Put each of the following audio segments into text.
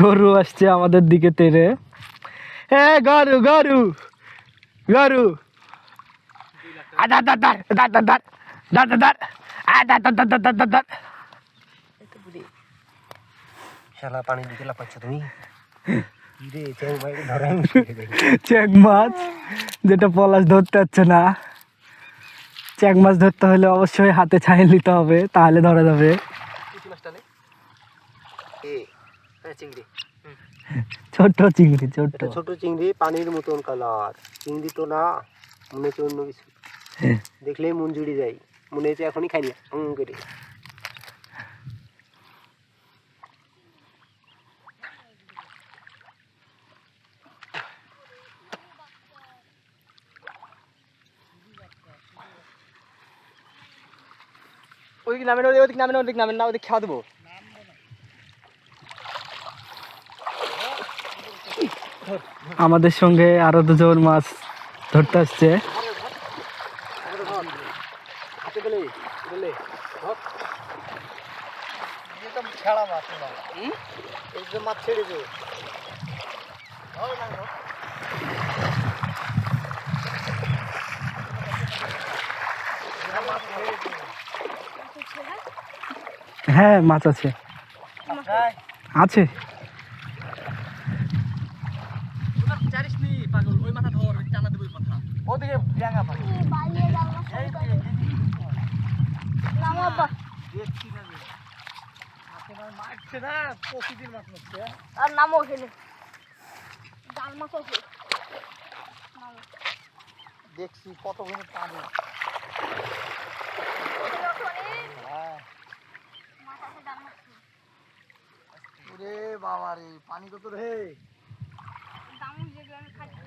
গরু আসছে আমাদের দিকে তেরে হ্যাঁ গরু গরু গরু চেক চ্যাং মাছ যেটা পলাশ ধরতে না চ্যাং মাছ ধরতে হলে অবশ্যই হাতে ছাই নিতে হবে তাহলে ধরা যাবে চিংড়ি। ছোট চিংড়ি ছোট ছোট চিংড়ি পানির মতন কালার চিংড়ি তো না মনে হচ্ছে অন্য কিছু। দেখলেই মন জুড়ে যায়। মনে হচ্ছে এখনই খাই না। হুম করে। ওইদিকে নামেন ওইদিকে নামেন ওইদিকে নামেন না ওইদিকে খাওয়া দেবো। আমাদের সঙ্গে আরও দুজন মাছ ধরতে আসছে। হ্যাঁ মাছ আছে। আছে? নি পাগল ওই মাথা ধর টানা দেবো মাথা। ওদিকে মারছে না প্রতিদিন মাছ মারছে আর নামো ওখানে। জাল মাছ দেখছি কত ঘরে পানি ওরে বাবা রে পানি কত রে আমি খাচ্ছি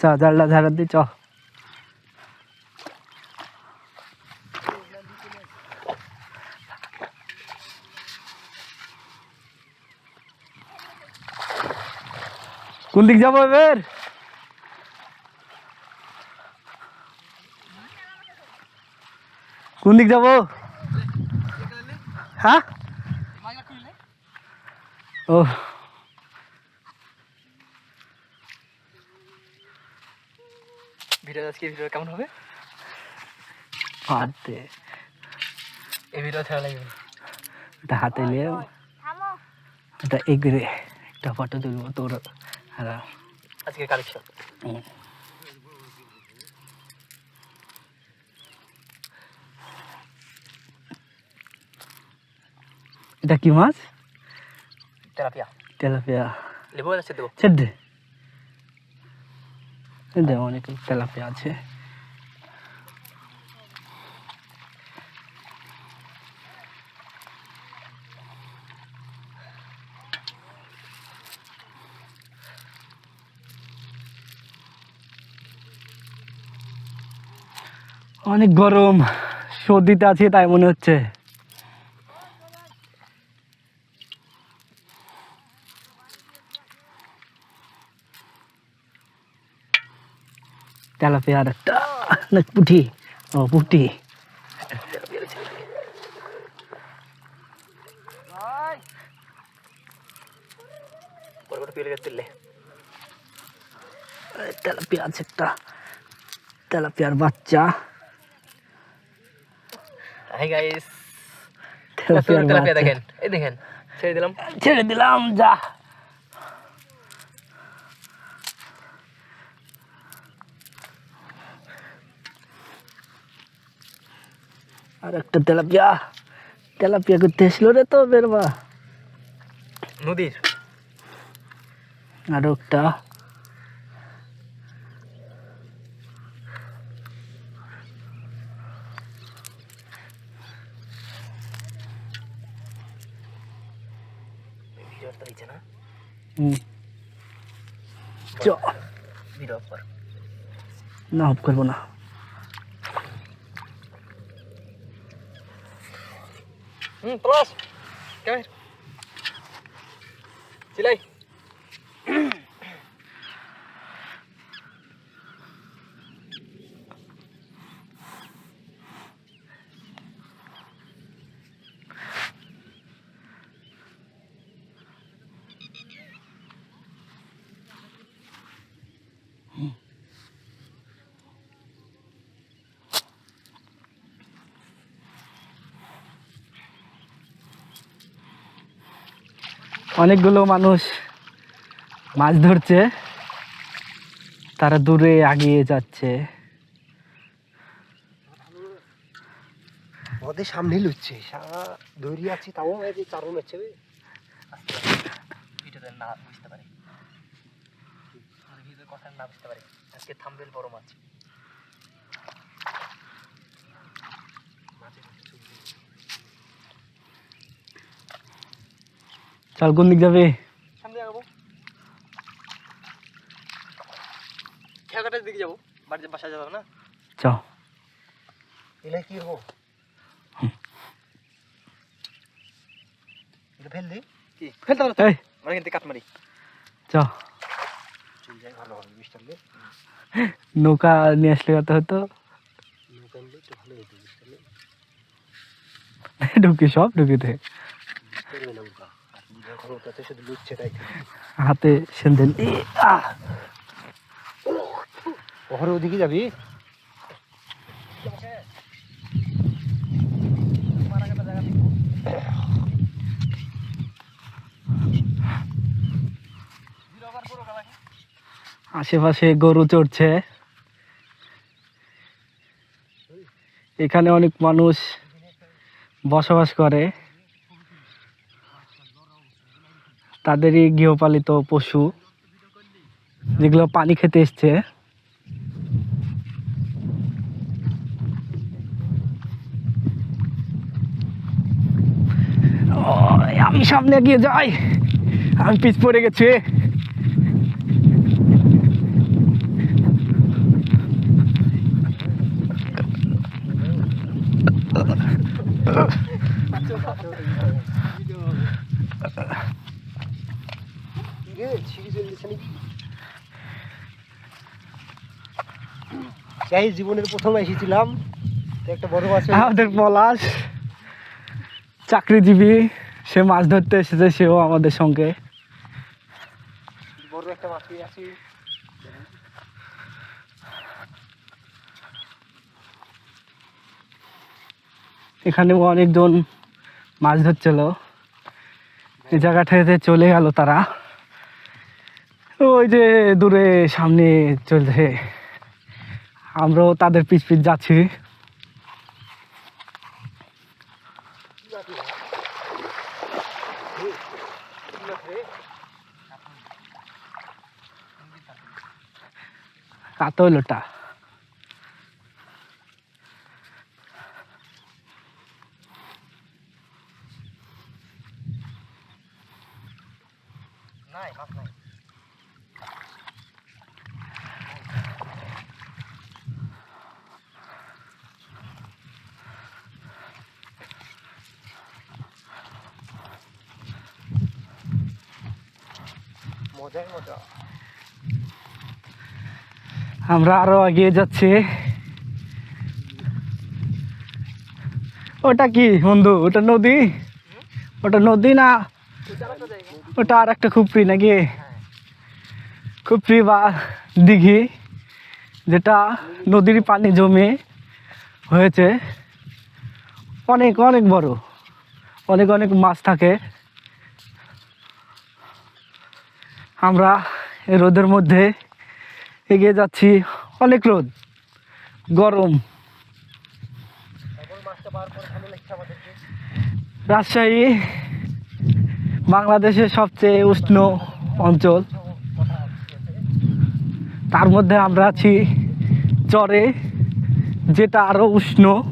চ জালটা ঝাড়া দি চ কোন দিক যাব এবার? কোন দিক যাব? হ্যাঁ? ও। ভিডিও আজকে ভিডিও কেমন হবে? হাতে। এই ভিডিও ছাড়া লাগবে এটা হাতে নিয়ে এটা এগরে একটা ফটো তুলবো তোর আর আজকে কালেকশন এটা কি মাছ? তেলাপিয়া। তেলাপিয়া। লেবু আছে দেবো ছেড়ে দে এই দে অনেক তেলাপিয়া আছে। অনেক গরম সর্দিতে আছি তাই মনে হচ্ছে। তেলাপিয়া আর একটা। না পুঁটি। ও পুঁটি। তেলাপিয়া আছে একটা। তেলাপিয়ার বাচ্চা। হাই গাইস তেলাপিয়া দেখেন। এই দেখেন ছেড়ে দিলাম। ছেড়ে দিলাম যা। আর একটা তেলাপিয়া। তেলাপিয়া করতে এসলো রে তো বেরবা নদীর। আর একটা। না অফ করব না হুম প্লাস কেমন চিলাই অনেকগুলো মানুষ মাছ ধরছে। তারা দূরে আগিয়ে যাচ্ছে। আমাদের সামনে লুচ্ছে। দৌড়ি আছে তাও এই যে চারণ হচ্ছে ভিডিওতে না বুঝতে পারে। ভিডিওর কথা না বুঝতে পারে। আজকে থামবেল বড় মাছ। চল কোন দিক যাবে। সামনে যাব খেয়াঘাটের দিকে যাব। বাড়িতে বাসায় যাব না? চ এলে কি হব? এটা ফেল কি? ফেলতে পারো এই। কিন্তু কাট মারি। চ ভালো হবে বৃষ্টি হলে নৌকা নিয়ে আসলে কত হতো? ঢুকি সব ঢুকিতে নৌকা। হাতে সেন্দেল। ওখানে ওদিকে যাবি? আশেপাশে গরু চড়ছে। এখানে অনেক মানুষ বসবাস করে। তাদেরই গৃহপালিত পশু, যেগুলো পানি খেতে এসছে। আমি সামনে গিয়ে যাই। আমি পিছ পড়ে গেছি। কি রে ছিঁড়ি চলছে নাকি যাই জীবনের প্রথম এসেছিলাম। তো একটা বড় মাছ আমাদের পলাশ চাকরিজীবী সে মাছ ধরতে এসেছে সেও আমাদের সঙ্গে। বড় একটা মাছ পেয়ে আছি। এখানে অনেকজন মাছ ধরছিল। এই জায়গাটাতে চলে গেল তারা। ওই যে দূরে সামনে চলছে। আমরাও তাদের পিছ পিছ যাচ্ছি। কাতো আমরা আরও এগিয়ে যাচ্ছি। ওটা কি, বন্ধু? ওটা নদী? ওটা নদী না? ওটা আর একটা খুপড়ি নাকি? খুপড়ি বা দিঘি, যেটা নদীর পানি জমে হয়েছে। অনেক অনেক বড়। অনেক অনেক মাছ থাকে। আমরা রোদের মধ্যে এগিয়ে যাচ্ছি। অনেক রোদ। গরম। রাজশাহী বাংলাদেশের সবচেয়ে উষ্ণ অঞ্চল। তার মধ্যে আমরা আছি চরে, যেটা আরও উষ্ণ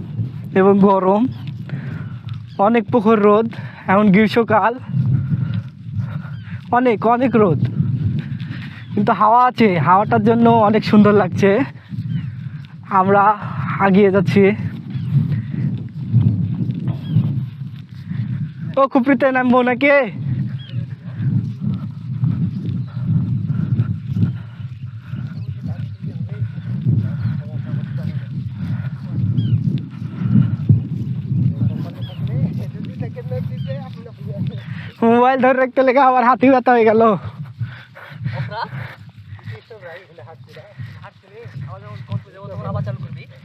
এবং গরম। অনেক প্রখর রোদ, এমন গ্রীষ্মকাল। অনেক অনেক রোদ। কিন্তু হাওয়া আছে, হাওয়াটার জন্য অনেক সুন্দর লাগছে। আমরা আগিয়ে যাচ্ছি। ও খুপড়িতে নামবো নাকি? মোবাইল ধরে রাখতে লেগে আবার হাতি ব্যথা হয়ে গেল।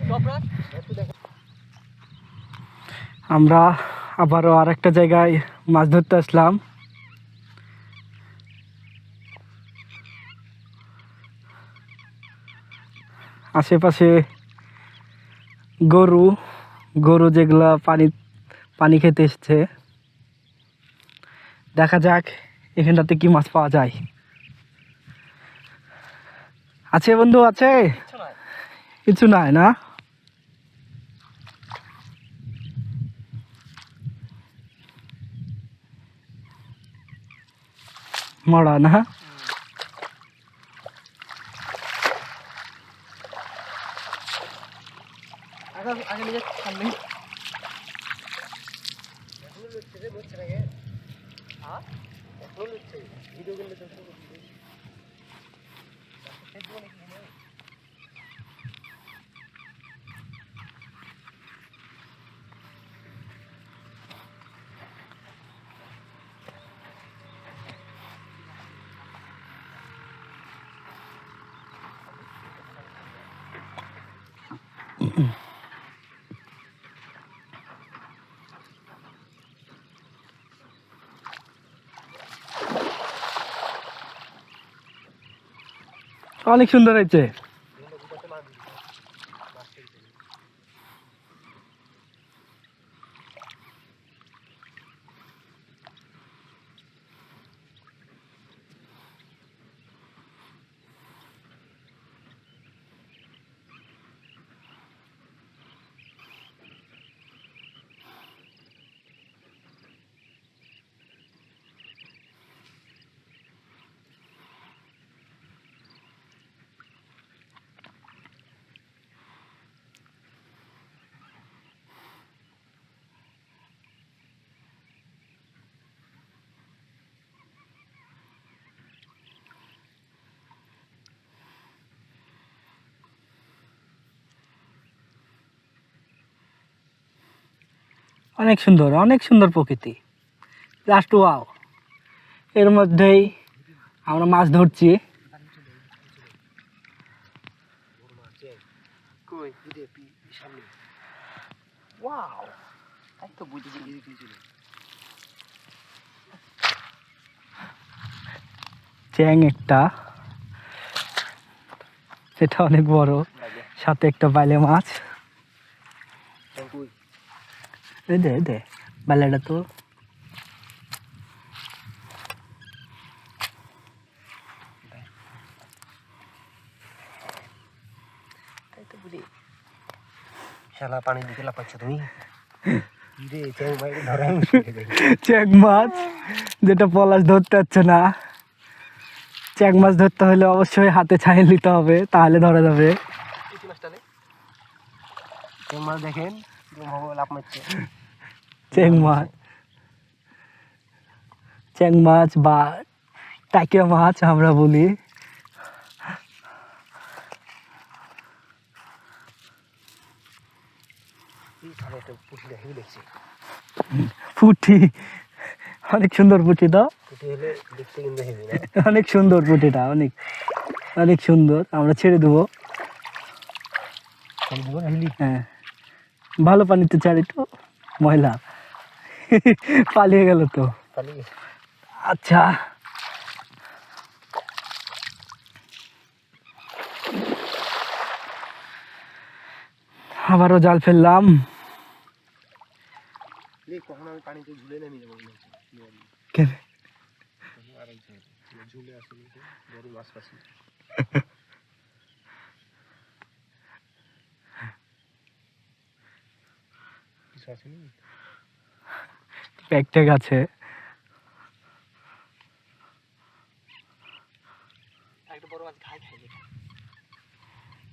টপরা আমরা আবারও আর একটা জায়গায় মাছ ধরতে আসলাম। আশেপাশে গরু গরু যেগুলা পানি পানি খেতে এসছে। দেখা যাক এখানটাতে কি মাছ পাওয়া যায়। আছে বন্ধু, আছে? কিছু নয় কিছু নাই না মরা না আগে অনেক সুন্দর হয়েছে। অনেক সুন্দর অনেক সুন্দর প্রকৃতি। লাস্ট ওয়াও এর মধ্যেই আমরা মাছ ধরছি। চ্যাং একটা। সেটা অনেক বড়। সাথে একটা বাইলে মাছ। দে দে। বালাটা তো। শালা পানি দিকে লাপাচ্ছ তুমি? চেক মাছ যেটা পলাশ ধরতে হচ্ছে না। চেক মাছ ধরতে হলে অবশ্যই হাতে ছাই নিতে হবে তাহলে ধরা যাবে। দেখেন। মারছে? চ্যাং মাছ। চ্যাং মাছ বা টাকিয়া মাছ আমরা বলি। পুঁটি। অনেক সুন্দর পুঁটি তো। অনেক সুন্দর পুঁটিটা অনেক অনেক সুন্দর। আমরা ছেড়ে দেবো। হ্যাঁ। ভালো পানিতে ছাড়ি তো ময়লা। পালিয়ে গেল তো। আচ্ছা। আবারও জাল ফেললাম। কেন? ব্যাগ আছে একটা বড় মাছ ঘাই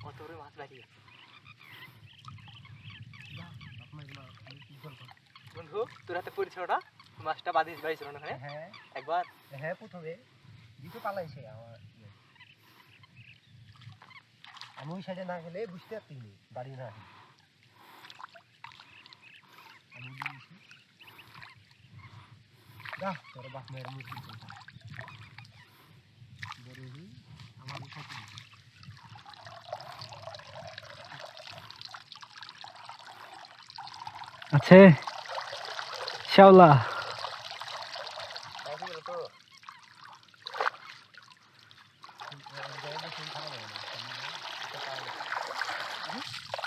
বড় মাছ বন্ধু তোর হাতে পড়েছে ওটা মাছটা বাঁধিস বাড়িয়েছিল না হ্যাঁ। একবার। হ্যাঁ প্রথমে। দিতে পালাইছে আমার ইয়ে। আমি ওই সাইডে না গেলে বুঝতে পারতিনি বাড়ি না আসি। আমি দিয়েছি যা তোর বাপ মায়ের বড় হই আমার দিছে? আছে। শ্যাওলা তাই কি বলতো? এক জায়গায় বসে খাওয়া যাবে না। এটা পাওয়া যাবে।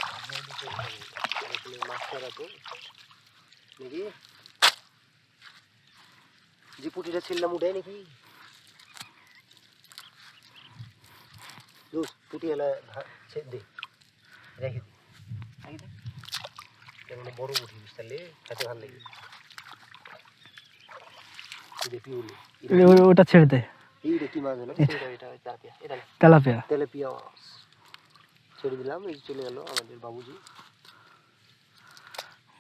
এক জায়গায় বসে খাওয়া যাবে। আসলে মাছ ধরা তো। নাকি? যে পুটিটা ছিললাম উঠাই নাকি দোস্ত, পুটি এলা ভা- ছেদ দে রেখে দে রেখে দে কেমন বড় পুটি বুঝতে পারলে খেতে ভালো লাগে এই পিউলি ও- ও- ওটা ছেড়ে দে। Tilapia tilapia. ছেড়ে দিলাম এই চলে গেল আমাদের বাবুজি।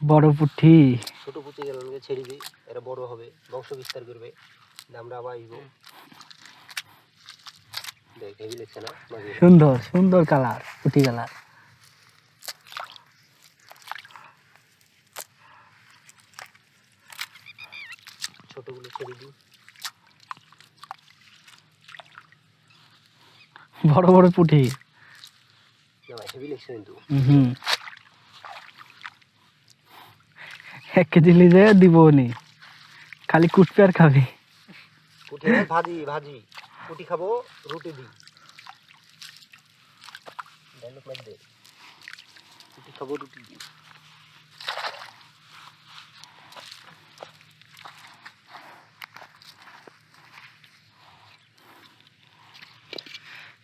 বড় ছোট গেল ছেড়ে দিই এরা বড় হবে বংশ বিস্তার করবে আমরা আবার আসব সুন্দর সুন্দর কালার পুঠি কালার। ছোটগুলো ছেড়ে দিই। বড় বড় হুম এক কেজি লিজে দিব নি। খালি কুটপি আর খাবি। ভাজি ভাজি। পুঁটি খাব রুটি মার খাব রুটি দিই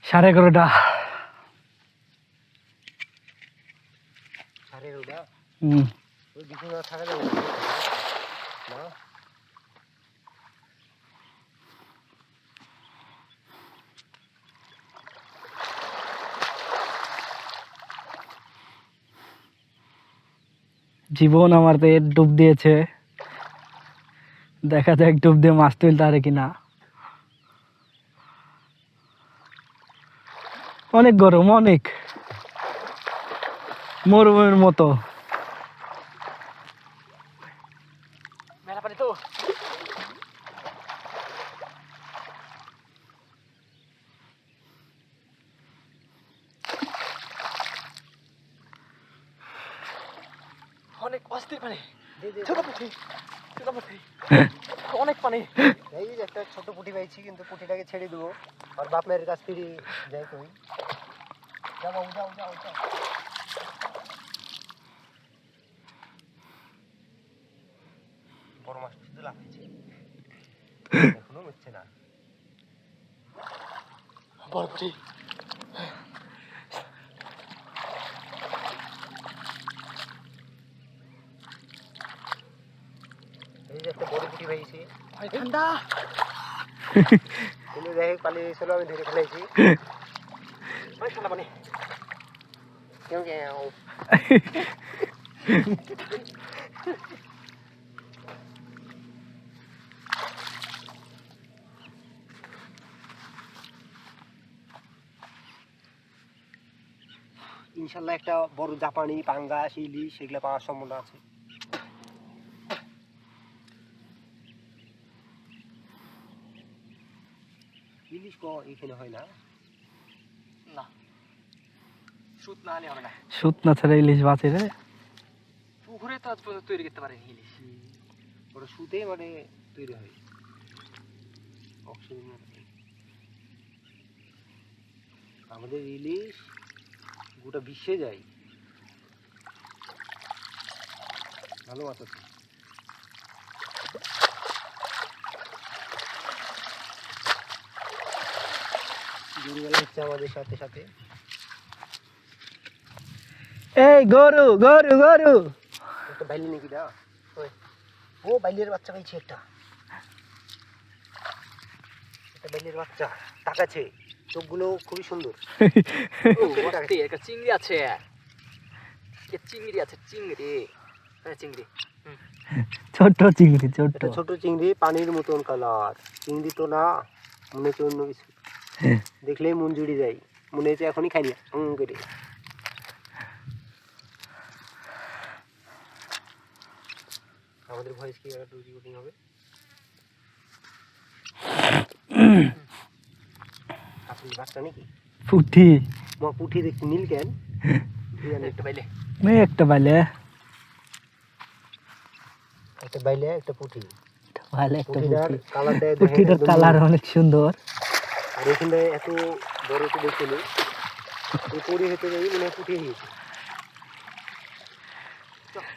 সাড়ে এগারোটা। হুম। জীবন আমার তো এর ডুব দিয়েছে। দেখা যাক ডুব দিয়ে মাছ তুলতে পারে কিনা। অনেক গরম অনেক। মরুভূমির মতো। মেলা পানি তো অনেক অস্থির পানি। ছোট পুঁটি ছোট পুঁটি। অনেক পানি। এই যে একটা ছোট পুঁটি পাইছি কিন্তু পুঁটিটাকে ছেড়ে দেবো। আর বাপ মায়ের কাছ থেকে যাই কই যাব যাও যাও যাও। বড় মাছ শুধু লাফাইছে এখনও হচ্ছে না। বাপরে। এই যে একটা বড় পুটি ভাইছি ভাই ঠান্ডা। তুমি যাই পালিয়ে চলো আমি ধরে ফেলাইছি ভাই শালা মানে। ইনশাল্লাহ একটা বড় জাপানি পাঙ্গাস ইলিশ সেগুলো পাওয়ার সম্ভাবনা আছে। ইলিশ এখানে হয় না। সুত না হলে হবে না। সুত না ছাড়া ইলিশ বাঁচে রে। পুকুরে তো আজ পর্যন্ত তৈরি করতে পারেনি ইলিশ। ওটা শুতে মানে তৈরি হয়। অক্সিজেন আমাদের ইলিশ গোটা বিশ্বে যায়। ভালো মাছ আছে হচ্ছে আমাদের সাথে সাথে। এই গরু গরু গরু। বাইলি নাকি দা ও বাইলের বাচ্চা পাইছে একটা। একটা বাইলের বাচ্চা তাকাচ্ছে। চোখগুলো খুবই সুন্দর। একটা চিংড়ি আছে। চিংড়ি আছে? চিংড়ি। হ্যাঁ চিংড়ি। ছোট্ট চিংড়ি একটা ছোট চিংড়ি পানির মতন কালার চিংড়ি তো না মনে হচ্ছে অন্য কিছু। দেখলেই মন জুড়ে যায়। মনে হচ্ছে এখনই খাই না। হুম করে। আমাদের ভয়েস কি একটা রিপোর্টিং হবে। আপনি বাচ্চা নাকি? পুঠি। মা পুঠি দেখছি নীল কেন একটা পাইলে মে একটা বাইলে। একটা বাইলে একটা পুঠি। ভালো একটা পুঠিটার পুঠি। কালারটা পুঠিটার কালার অনেক সুন্দর। আর এখানে এত বড় তো দেখিনি উপরে হেঁটে যাই মনে হয় পুঠি গিয়েছে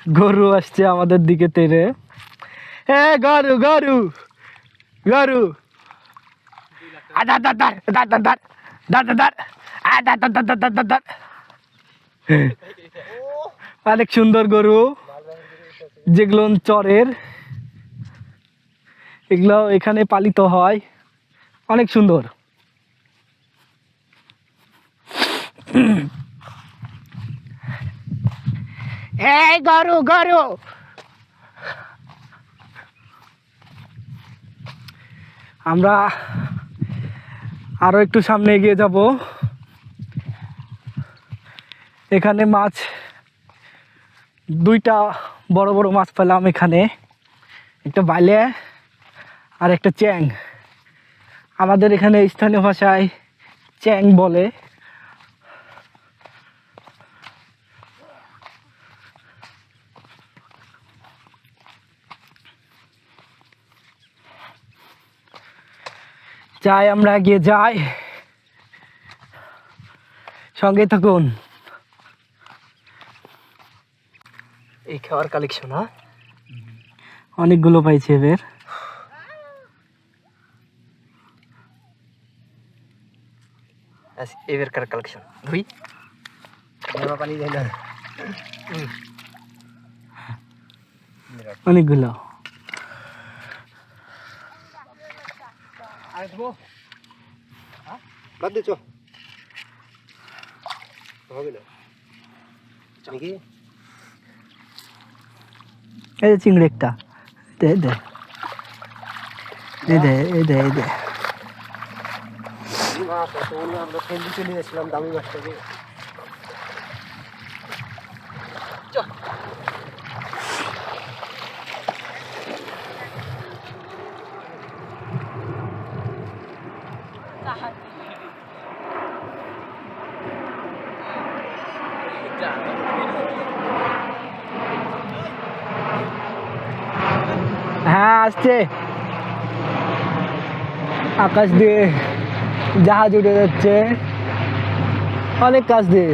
গরু আসছে আমাদের দিকে তেরে এ গরু গরু গরু অনেক সুন্দর গরু যেগুলো চরের এগুলো এখানে পালিত হয় অনেক সুন্দর এই গরু গরু। আমরা আরও একটু সামনে এগিয়ে যাব। এখানে মাছ, দুইটা বড় বড় মাছ পেলাম এখানে। একটা বাইলে আর একটা চ্যাং। আমাদের এখানে স্থানীয় ভাষায় চ্যাং বলে। যাই আমরা গিয়ে যাই। সঙ্গে থাকুন। এই খাওয়ার কালেকশন হ্যাঁ অনেকগুলো পাইছি এবার এবারকার কালেকশন ধুই। জামা পালিয়ে যায় না অনেকগুলো। আসব? বাদ দিচ্ছ? হবে না। নাকি এই যে চিংড়ি একটা। দে দে। এই দে এই দে এই দে। মাছ আমরা চলে গেছিলাম দামি মাছটাকে। আসছে আকাশ দিয়ে জাহাজ উঠে যাচ্ছে। অনেক কাজ দিয়ে।